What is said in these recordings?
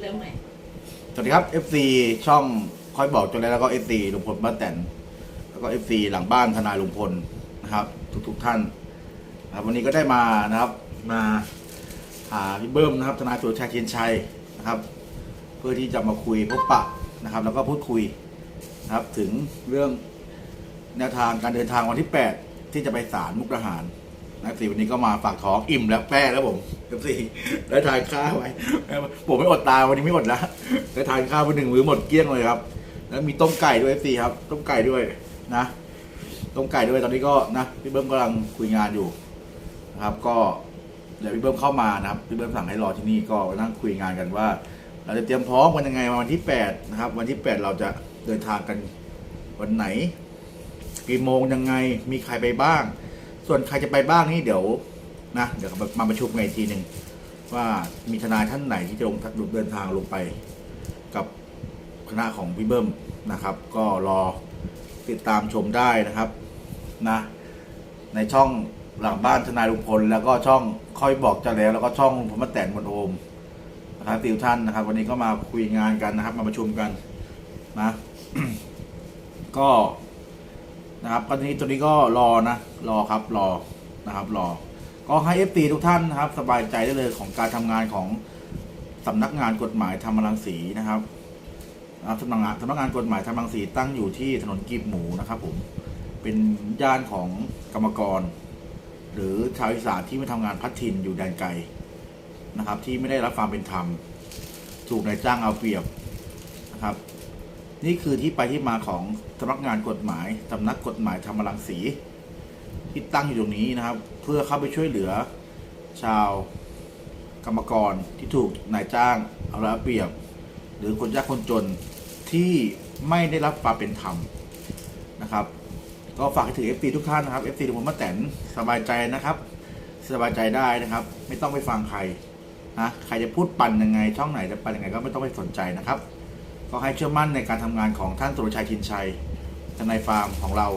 เริ่มใหม่ สวัสดีครับ FC ช่องคอยบอกจนแล้วแล้วก็ FC ลุงพลป้าแตนแล้วก็ FC หลังบ้านทนายลุงพลนะครับ ทุกๆท่านนะครับวันนี้ก็ได้มานะครับ มาหาพี่เบิ้มนะครับ ทนายสุรชัยเชียนชัยนะครับ เพื่อที่จะมาคุยพบปะนะครับ แล้วก็พูดคุยนะครับ ถึงเรื่องแนวทางการเดินทางวันที่ 8 ที่จะไปศาลมุกดาหาร นะครับสี่วันนี้ก็มาฝากท้องอิ่มแล้วแป้แล้วผมเอฟซีได้ทานข้าวไว้ผมไม่อดตายวันนี้ไม่อดแล้วได้ทานข้าวไปหนึ่งมื้อหมดเกลี้ยงเลยครับ แล้วมีต้มไก่ด้วยเอฟซีครับ ต้มไก่ด้วยนะ ต้มไก่ด้วยตอนนี้ก็นะพี่เบิ้มกำลังคุยงานอยู่นะครับ ก็เดี๋ยวพี่เบิ้มเข้ามานะครับพี่เบิ้มสั่งให้รอที่นี่ก็นั่งคุยงานกันว่า เราจะเตรียมพร้อมกันยังไงวันที่8นะครับ วันที่8เราจะเดินทางกันวันไหนกี่โมงยังไงมีใครไปบ้าง ส่วนใครจะไปบ้างนี่เดี๋ยวนะเดี๋ยวมาประชุมกันอีกทีหนึ่งว่ามีทนายท่านไหนที่จะลงเดินทางลงไป กับคณะของพี่เบิ้มนะครับ ก็รอติดตามชมได้นะครับนะในช่องหลังบ้านทนายลุงพลแล้วก็ช่องค่อยบอกจะแล้วแล้วก็ช่องผมมาแต่นบนโอมนะครับติวท่านนะครับ วันนี้ก็มาคุยงานกันนะครับ มาประชุมกันนะ ก็ นะครับตอนนี้ตัวนี้ก็รอนะ รอครับรอนะครับรอ ก็ให้เอฟตีทุกท่านนะครับ สบายใจได้เลยของการทำงานของสำนักงานกฎหมายธรรมรังสีนะครับนะสำนักงานสำนักงานกฎหมายธรรมรังสีตั้งอยู่ที่ถนนกีบหมูนะครับผมเป็นย่านของกรรมกร หรือชาวอีสานที่มาทำงานพัดถิ่นอยู่แดนไกลนะครับ ที่ไม่ได้รับความเป็นธรรมถูกนายจ้างเอาเปรียบนะครับ นี่คือที่ไปที่มาของสำนักงานกฎหมายสำนักกฎหมายธรรมรังสีที่ตั้งอยู่ตรงนี้นะครับ เพื่อเข้าไปช่วยเหลือ ชาวกรรมกรที่ถูกนายจ้างเอาละเปรียบ หรือคนยากคนจนที่ไม่ได้รับความเป็นธรรมนะครับ ก็ฝากถึง FC ทุกท่านนะครับ FC ทุกคนมาแตนสบายใจนะครับ สบายใจได้นะครับ ไม่ต้องไปฟังใครนะใครจะพูดปั่นยังไง ช่องไหนจะปั่นยังไงก็ไม่ต้องไปสนใจนะครับ ก็ให้เชื่อมั่นในการทำงานของท่านสุรชัยชินชัยทนายฟาร์มของเรา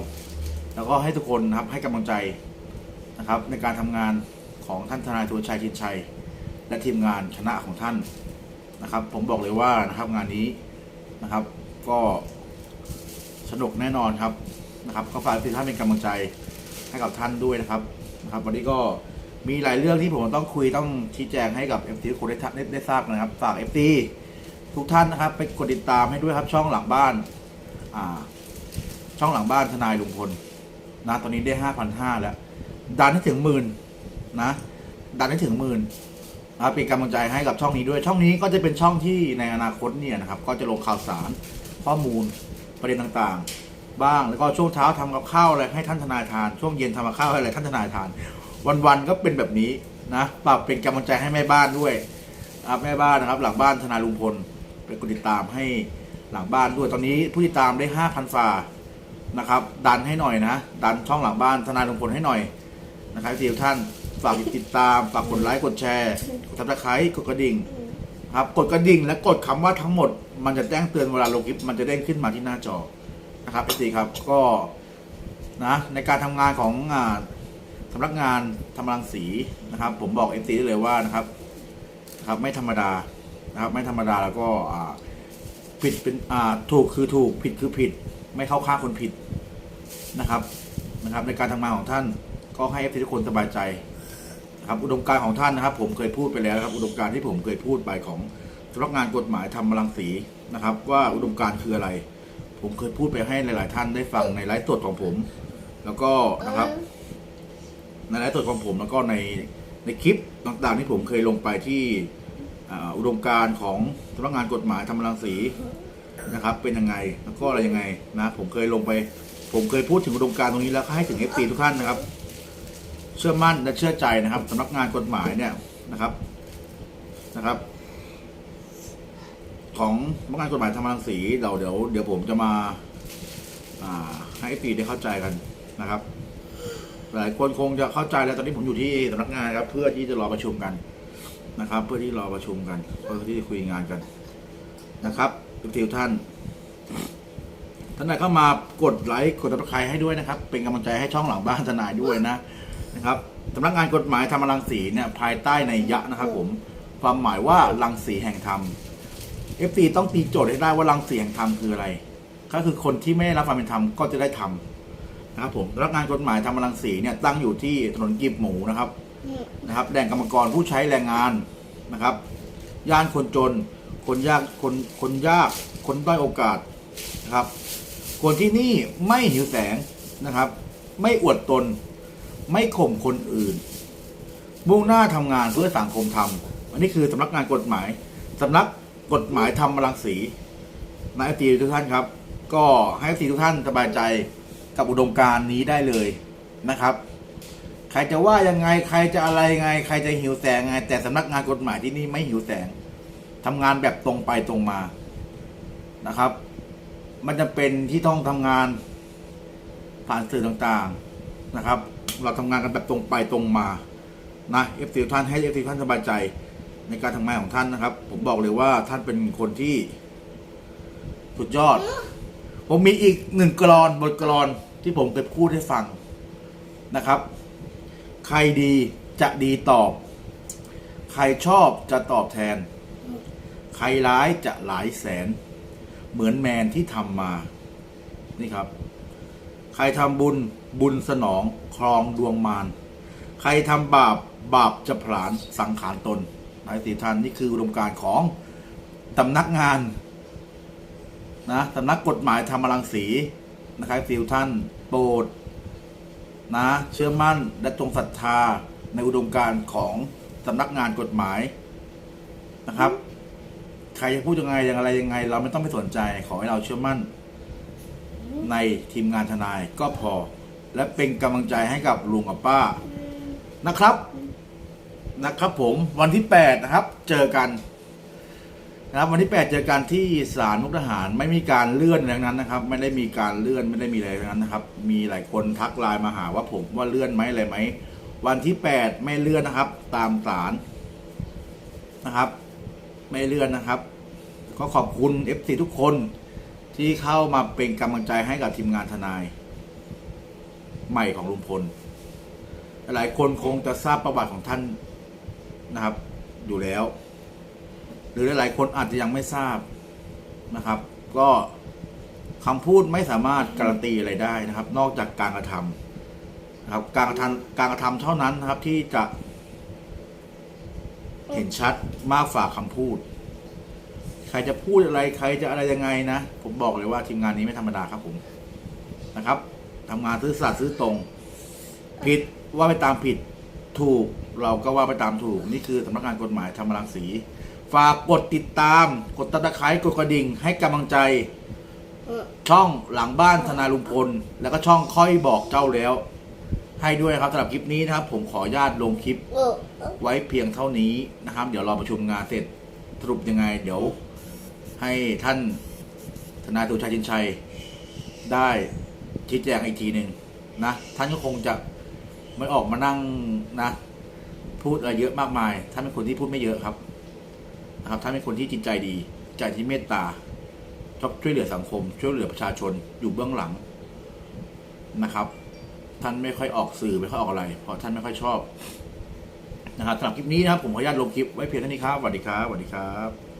แล้วก็ให้ทุกคนนะครับให้กำลังใจนะครับในการทำงานของท่านทนายสุรชัยชินชัย และทีมงานคณะของท่านนะครับ ผมบอกเลยว่านะครับงานนี้นะครับ ก็สนุกแน่นอนครับนะครับ ก็ฝากทุกท่านเป็นกำลังใจให้กับท่านด้วยนะครับนะครับ วันนี้ก็มีหลายเรื่องที่ผมต้องคุยต้องชี้แจงให้กับ FT ทุกคนได้ได้ได้ทราบนะครับฝาก FT ทุกท่านนะครับ ไปกดติดตามให้ด้วยครับช่องหลังบ้านอ่าช่องหลังบ้านทนายลุงพลนะตอนนี้ได้ห้าพันห้าแล้ว ดันให้ถึงหมื่นนะ ดันให้ถึงหมื่นนะเป็นกำลังใจให้กับช่องนี้ด้วย ช่องนี้ก็จะเป็นช่องที่ในอนาคตเนี่ยนะครับ ก็จะลงข่าวสารข้อมูลประเด็นต่างๆ บ้างแล้วก็ช่วงเช้าทำกับข้าวอะไรให้ท่านทนายทาน ช่วงเย็นทำกับข้าวให้อะไรท่านทนายทาน วันๆก็เป็นแบบนี้นะปรับเป็นกำลังใจให้แม่บ้านด้วยครับแม่บ้านนะครับ หลังบ้านทนายลุงพล เป็นกดติดตามให้หลังบ้านด้วยตอนนี้ผู้ติดตามได้ห้าพันฝ่านะครับ ดันให้หน่อยนะ ดันช่องหลังบ้านทนายลุงพลให้หน่อยนะครับทีทุกท่านฝากติดตามฝากกดไลค์กดแชร์กดซับสไครต์กดกระดิ่งครับกดกระดิ่งและกดคำว่าทั้งหมด มันจะแจ้งเตือนเวลาลงคลิปมันจะเด้งขึ้นมาที่หน้าจอนะครับพี่ตีครับก็นะในการทำงานของอ่าสำนักงานทำรังสีนะครับ ผมบอกเอฟซีได้เลยว่านะครับนะครับไม่ธรรมดา นะครับไม่ธรรมดาแล้วก็ผิดเป็นอ่าถูกคือถูกผิดคือผิด ไม่เข้าข้างคนผิดนะครับนะครับ ในการทำงานของท่านก็ให้ทุกคนสบายใจครับอุดมการณ์ของท่านนะครับ ผมเคยพูดไปแล้วครับ อุดมการณ์ที่ผมเคยพูดไปของสำนักงานกฎหมายทำรังสีนะครับ ว่าอุดมการณ์คืออะไร ผมเคยพูดไปให้หลาย ๆ ท่านได้ฟังในไลฟ์สดของผม แล้วก็นะครับ ในไลฟ์สดของผมแล้วก็ในในคลิปต่าง ๆ ที่ผมเคยลงไปที่ อุดมการณ์ของสำนักงานกฎหมายธรรมรังสีนะครับ เป็นยังไงแล้วก็อะไรยังไงนะผมเคยลงไป ผมเคยพูดถึงอุดมการณ์ตรงนี้แล้วก็ให้ถึง f อฟีทุกท่านนะครับ เชื่อมั่นและเชื่อใจนะครับสำนักงานกฎหมายเนี่ยนะครับนะครับ ของสำนักงานกฎหมายธรรมรังสีเราเดี๋ยวเดี๋ยวผมจะมาให้ f อได้เข้าใจกันนะครับ หลายคนคงจะเข้าใจแล้วตอนนี้ผมอยู่ที่สำนักงานครับ เพื่อที่จะรอประชุมกัน นะครับ เพื่อที่รอประชุมกันเพื่อที่จะคุยงานกันนะครับทุกท่านท่านไหนเข้ามากดไลค์กดติดตามให้ด้วยนะครับ เป็นกำลังใจให้ช่องหลังบ้านทนายด้วยนะนะครับสำนักงานกฎหมายธรรมรังสีเนี่ยภายใต้ในยะนะครับ ผมความหมายว่ารังสีแห่งธรรม FC ต้องตีโจทย์ให้ได้ว่ารังสียงธรรมคืออะไร ก็คือคนที่ไม่ได้รับความเป็นธรรมก็จะได้ทำนะครับผมรับงานกฎหมายทำรังสีเนี่ยตั้งอยู่ที่ถนนกิบหมูนะครับ นะครับแหล่งกรรมกรผู้ใช้แรงงานนะครับ ย่านคนจน คนยากคนคนยากคนด้อยโอกาสนะครับ คนที่นี่ไม่หิวแสงนะครับ ไม่อวดตน ไม่ข่มคนอื่น มุ่งหน้าทำงานเพื่อสังคมทำอันนี้คือสำนักงานกฎหมายสำนักกฎหมายทำรังสีนายตีทุกท่านครับ ก็ให้ตีทุกท่านสบายใจกับอุดมการณ์นี้ได้เลยนะครับ ใครจะว่ายังไง ใครจะอะไรไง ใครจะหิวแสงไง แต่สำนักงานกฎหมายที่นี่ไม่หิวแสงทำงานแบบตรงไปตรงมานะครับ มันจะเป็นที่ต้องทำงานผ่านสื่อต่างๆนะครับ เราทำงานกันแบบตรงไปตรงมานะเอฟซีท่านให้เอฟซีท่านสบายใจในการทำงานของท่านนะครับ ผมบอกเลยว่าท่านเป็นคนที่สุดยอด ผมมีอีกหนึ่งกรอนบทกรอนที่ผมเคยพูดให้ฟังนะครับ ใครดีจะดีตอบ ใครชอบจะตอบแทน ใครร้ายจะหลายแสน เหมือนแมนที่ทำมา นี่ครับ ใครทำบุญบุญสนองครองดวงมารใครทำบาปบาปจะผลาญสังขารตนนายสีทันนี่คืออุดมการของสำนักงานนะสำนักกฎหมายธรรมรังสีนะครับสิวท่านโปรด นะเชื่อมั่นและตรงศรัทธาในอุดมการณ์ของสำนักงานกฎหมายนะครับ ใครจะพูดยังไงอย่างไรยังไง เราไม่ต้องไปสนใจขอให้เราเชื่อมั่น ในทีมงานทนายก็พอ และเป็นกำลังใจให้กับลุงกับป้านะครับ นะครับผมวันที่แปดนะครับ เจอกัน นะครับวันที่แปดเจอกันที่ศาลมุกดาหารไม่มีการเลื่อนอะไรทั้งนั้นนะครับ ไม่ได้มีการเลื่อนไม่ได้มีอะไรทั้งนั้นนะครับ มีหลายคนทักไลน์มาหาว่าผมว่าเลื่อนไหมอะไรไหมวันที่แปดไม่เลื่อนนะครับ ตามศาลนะครับ ไม่เลื่อนนะครับ ก็ขอบคุณ FC ทุกคนที่เข้ามาเป็นกำลังใจให้กับทีมงานทนาย ใหม่ของลุงพล หลายคนคงจะทราบประวัติของท่านนะครับ อยู่แล้ว หรือหลาย ๆ คนอาจจะยังไม่ทราบนะครับ ก็คำพูดไม่สามารถการันตีอะไรได้นะครับ นอกจากการกระทำนะครับ การกระทำการกระทำเท่านั้นนะครับที่จะเห็นชัดมากฝ่าคำพูด ใครจะพูดอะไรใครจะอะไรยังไงนะ ผมบอกเลยว่าทีมงานนี้ไม่ธรรมดาครับผมนะครับทำงานซื่อสัตย์ซื่อตรง ผิดว่าไปตามผิดถูกเราก็ว่าไปตามถูก นี่คือสำนักงานกฎหมายธรรมรังสี ฝากกดติดตาม กดติดตามกดกระดิ่ง ให้กำลังใจ ช่องหลังบ้านทนาลุงพล แล้วก็ช่องค่อยบอกเจ้าแล้ว ให้ด้วยนะครับสำหรับคลิปนี้นะครับ ผมขออนุญาตลงคลิป ไว้เพียงเท่านี้นะครับ เดี๋ยวรอประชุมงานเสร็จสรุปยังไง เดี๋ยว ให้ท่านทนายตุชัยชินชัย ได้ชี้แจงอีกทีหนึ่งนะท่านก็คงจะไม่ออกมานั่งนะ พูดอะไรเยอะมากมายท่านเป็นคนที่พูดไม่เยอะครับ นะครับท่านเป็นคนที่จิตใจดี ใจที่เมตตาชอบช่วยเหลือสังคม ช่วยเหลือประชาชนอยู่เบื้องหลังนะครับ ท่านไม่ค่อยออกสื่อไม่ค่อยออกอะไร เพราะท่านไม่ค่อยชอบนะครับสำหรับคลิปนี้นะครับผมขออนุญาตลงคลิปไว้เพียงเท่านี้ครับสวัสดีครับสวัสดีครับ